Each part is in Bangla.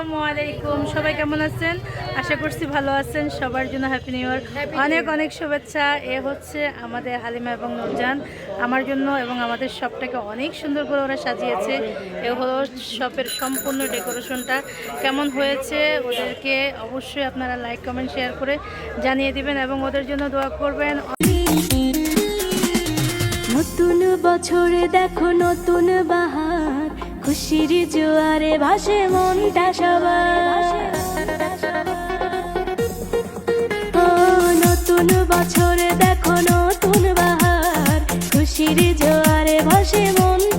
আসসালামু আলাইকুম। সবাই কেমন আছেন? আশা করছি ভালো আছেন। সবার জন্য হ্যাপি নিউ ইয়ার অনেক অনেক শুভেচ্ছা। এ হচ্ছে আমাদের হালিমা এবং নুরজান। আমার জন্য এবং আমাদের শপটাকে অনেক সুন্দর করে ওরা সাজিয়েছে। এ হলো শপের সম্পূর্ণ ডেকোরেশনটা। কেমন হয়েছে ওদেরকে অবশ্যই আপনারা লাইক কমেন্ট শেয়ার করে জানিয়ে দিবেন এবং ওদের জন্য দোয়া করবেন। নতুন বছরে দেখো নতুন বাহার। খুশির জোয়ারে ভাসে মনটা সবার। নতুন বছরে দেখো নতুন বাহার। খুশির জোয়ারে ভাসে মনটা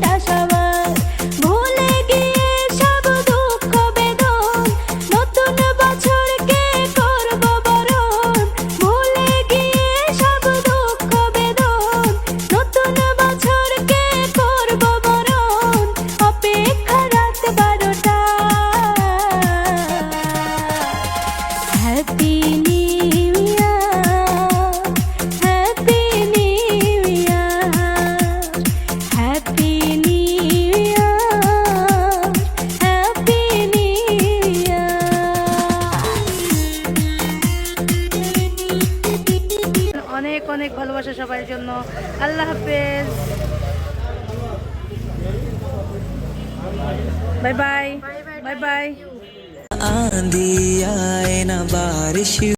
অনেক অনেক ভালোবাসা সবার জন্য। আল্লাহ হাফেজ। বাই বাই বাই বাই आंधी आए ना बारिश